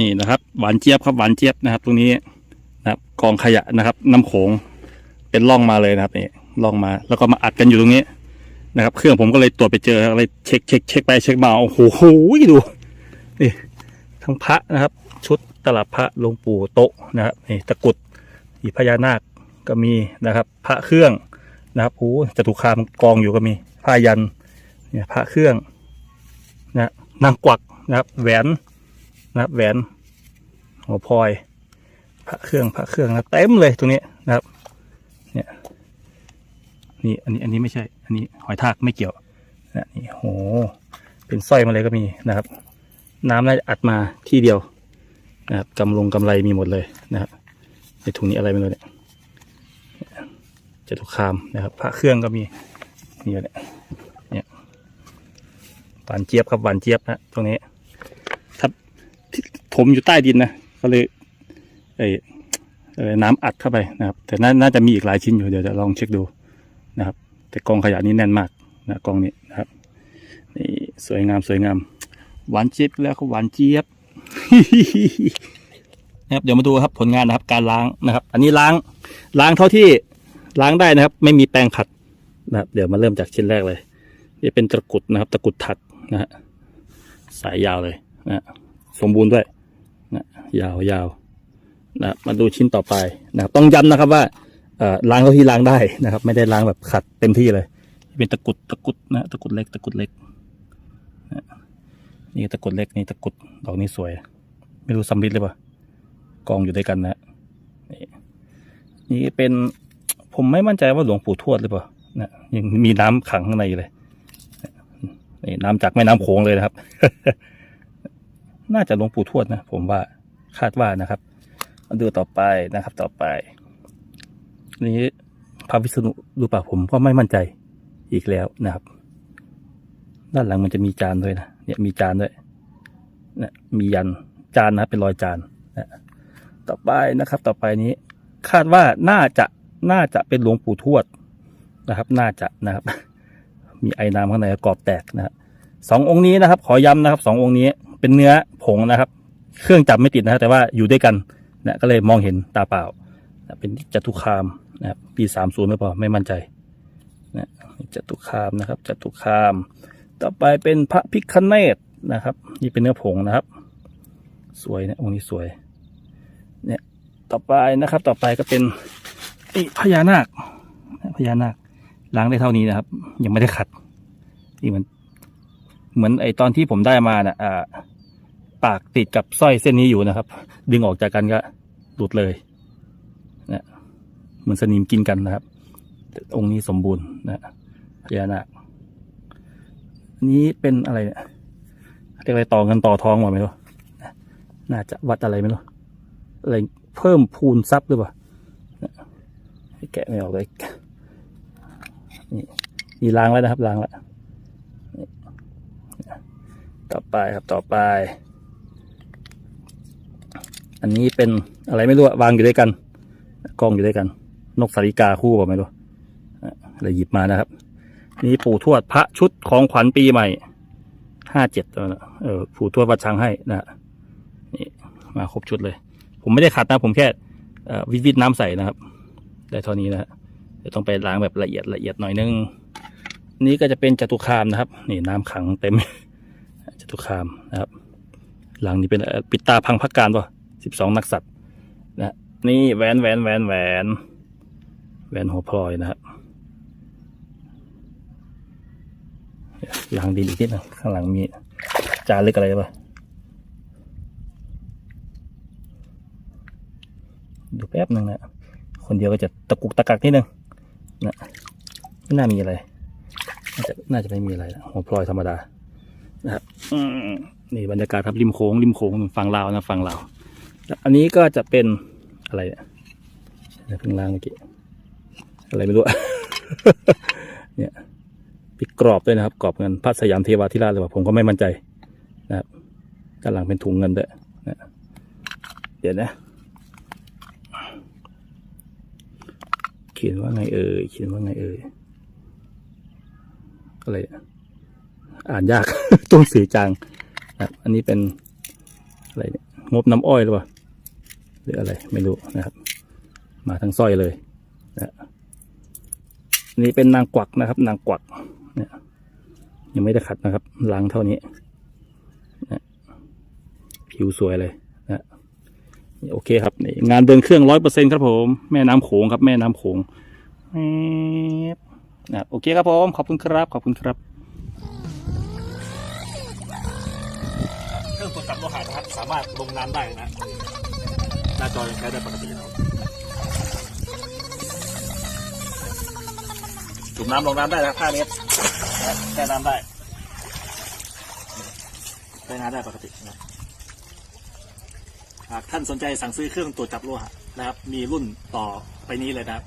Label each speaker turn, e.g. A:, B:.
A: นี่นะครับ หวานเจี๊ยบครับหวานเจี๊ยบนะครับ ตรงนี้นะครับกองขยะนะครับ น้ำโขงเป็นร่องมาเลยนะครับนี่ร่องมา แล้วก็มาอัดกันอยู่ตรงนี้นะครับ เครื่องผมก็เลยตรวจไปเจออะไรเช็คเช็คเช็คไปเช็คมาโอ้โหดูนี่ทั้งพระนะครับ ชุดตลับพระหลวงปู่โตะนะครับนี่ตะกุดอีพญานาคก็มีนะครับ พระเครื่องนะครับโอ้โหจตุคามกองอยู่ก็มีผ้ายันเนี่ยพระเครื่องนะนางกวักนะครับ แหวน นะครับแหวน หัวพลอยพระเครื่องพระเครื่องนะเต็มเลยตรงนี้นะครับ เนี่ยนี่อันนี้อันนี้ไม่ใช่ อันนี้หอยทากไม่เกี่ยวนะนี่โหเป็นสร้อยมาเลยก็มีนะครับ น้ำน่าจะอัดมาที่เดียวนะครับกำลงกำไรมีหมดเลยนะครับในถุงนี้อะไรไม่รู้เนี่ยจตุคามนะครับ พระเครื่องก็มีนี่แหละเนี่ยหวานเจี๊ยบครับหวานเจี๊ยบนะตรงนี้ ถมอยู่ใต้ดินนะก็เลยไอ้เอน้ำอัดเข้าไปนะครับ แต่นาน่าจะมีอีกหลายชิ้นอยู่เดี๋ยวจะลองเช็คดูนะครับ แต่กองขยะนี้แน่นมากนะกองนี้นะครับนี่สวยงามสวยงาม หวานเจี๊ยบแล้วก็หวานเจี๊ยบนะครับเดี๋ยวมาดูครับผลงานนะครับการล้างนะครับ อันนี้ล้างล้างเท่าที่ล้างได้นะครับ ไม่มีแปรงขัดนะครับ เดี๋ยวมาเริ่มจากชิ้นแรกเลยจะเป็นตะกุดนะครับ ตะกุดถักนะฮะสายยาวเลยนะ สมบูรณ์ด้วยนะยาวยาวนะมาดูชิ้นต่อไปนะครับต้องย้ำนะครับว่าล้างเท่าที่ล้างได้นะครับ ไม่ได้ล้างแบบขัดเต็มที่เลย เป็นตะกุดตะกุดนะตะกุดเล็กตะกุดเล็กนะนี่ตะกุดเล็กนี่ตะกุดดอกนี้สวย ไม่รู้สำริดหรือเปล่ากองอยู่ด้วยกันนะนี่นี่เป็นผมไม่มั่นใจว่าหลวงปู่ทวดหรือเปล่านะยังมีน้ำขังข้างในอยู่เลยนี่น้ำจากแม่น้ำโขงเลยนะครับ น่าจะหลวงปู่ทวดนะผมว่าคาดว่านะครับมาดูต่อไปนะครับต่อไป นี้พระวิษณุดูป่ะผมก็ไม่มั่นใจอีกแล้วนะครับ ด้านหลังมันจะมีจานด้วยนะเนี่ยมีจานด้วยนะมียันจานนะครับเป็นรอยจานนะต่อไปนะครับ ต่อไปนี้ คาดว่าน่าจะน่าจะเป็นหลวงปู่ทวดนะครับ น่าจะนะครับ มีไอ้น้ำข้างในกรอบแตกนะสององค์นี้นะครับ ขอย้ำนะครับสององค์นี้ เป็นเนื้อผงนะครับ เครื่องจับไม่ติดนะครับแต่ว่าอยู่ด้วยกันนะก็เลยมองเห็นตาเปล่านะเป็นจตุคามนะครับปีสามศูนย์หรือเปล่าไม่มั่นใจนะจตุคามนะครับจตุคาม ต่อไปเป็นพระพิคเนตนะครับ นี่เป็นเนื้อผงนะครับ สวยนะองค์นี้สวย เนี่ยต่อไปนะครับ ต่อไปก็เป็นอ้พญานาคพญานาคล้างได้เท่านี้นะครับ ยังไม่ได้ขัดนี่มันเหมือนไอตอนที่ผมได้มาน่ะอ่า ปากติดกับสร้อยเส้นนี้อยู่นะครับ ดึงออกจากกันก็หลุดเลยนะเหมือนสนิมกินกันนะครับ องค์นี้สมบูรณ์นะพญานาคนี้เป็นอะไรเนี่ยเรียกอะไรต่อเงินต่อทองมาไหม่ะน่าจะวัดอะไรไม่รู้อะไรเพิ่มพูนทรัพย์หรือเปล่าแกะไม่ออกเลยนี่นี่ล้างแล้วนะครับล้างแล้วต่อไปครับต่อไป อันนี้เป็นอะไรไม่รู้วางอยู่ด้วยกัน กล้องอยู่ด้วยกัน นกสาริกาคู่ก็ไม่รู้อะเลยหยิบมานะครับ นี่ปู่ทวดพระชุดของขวัญปีใหม่ห้าเจ็ดเออปู่ทวดวัดช้างให้นะนี่มาครบชุดเลย ผมไม่ได้ขัดนะผมแค่เอ่อวิวิดน้ำใส่นะครับ ได้เท่านี้นะฮะเดี๋ยวต้องไปล้างแบบละเอียดละเอียดหน่อยนึงนี่ก็จะเป็นจตุคามนะครับ นี่น้ำขังเต็มจตุคามนะครับ หลังนี้เป็นปิดตาพังพักการป่ะ สิบสองนักสัตว์นะนี่แหวนแหวนแหวนแหวนแหวนหัวพลอยนะครับหลังดินอีกนิดนึงข้างหลังมีจานเล็กอะไรป่ะดูแป๊บหนึ่งนะคนเดียวก็จะตะกุกตะกักนิดนึงนะไม่น่ามีอะไร น่าจะน่าจะไม่มีอะไรหัวพลอยธรรมดานะครับนี่บรรยากาศครับริมโค้งริมโค้งฝั่งลาวนะฝั่งลาว อันนี้ก็จะเป็นอะไรเนี่ยเพิ่งล้างเมื่อกี้ อะไรไม่รู้ เนี่ยปิดกรอบด้วยนะครับ กรอบเงินพระสยามเทวาธิราชหรือเปล่าผมก็ไม่มั่นใจนะครับด้านหลังเป็นถุงเงินด้วยนะเดี๋ยวนะ เขียนว่าไงเอ่ยเขียนว่าไงเอ่ยอะไรอ่านยากตัวสีจางนะอันนี้เป็นอะไรเนี่ยงบน้ำอ้อยหรือเปล่า หรืออะไรไม่รู้นะครับ มาทั้งสร้อยเลยนะนี่เป็นนางกวักนะครับ นางกวักเนี่ยยังไม่ได้ขัดนะครับล้างเท่านี้นะผิวสวยเลยนะนี่โอเคครับนี่งานเดินเครื่องร้อยเปอร์เซ็นครับผม แม่น้ำโขงครับ แม่น้ำโขงนะโอเคครับผมขอบคุณครับ ขอบคุณครับเครื่องตรวจจับโลหะนะครับ สามารถลงน้ำได้นะ น้าจอยังใช้ได้ปกติครับจุ่มน้ำลงน้ำได้นะครับ5เมตรแช่น้ำได้ใช้งานได้ปกตินะหากท่านสนใจสั่งซื้อเครื่องตรวจจับโลหะนะครับ มีรุ่นต่อไปนี้เลยนะครับ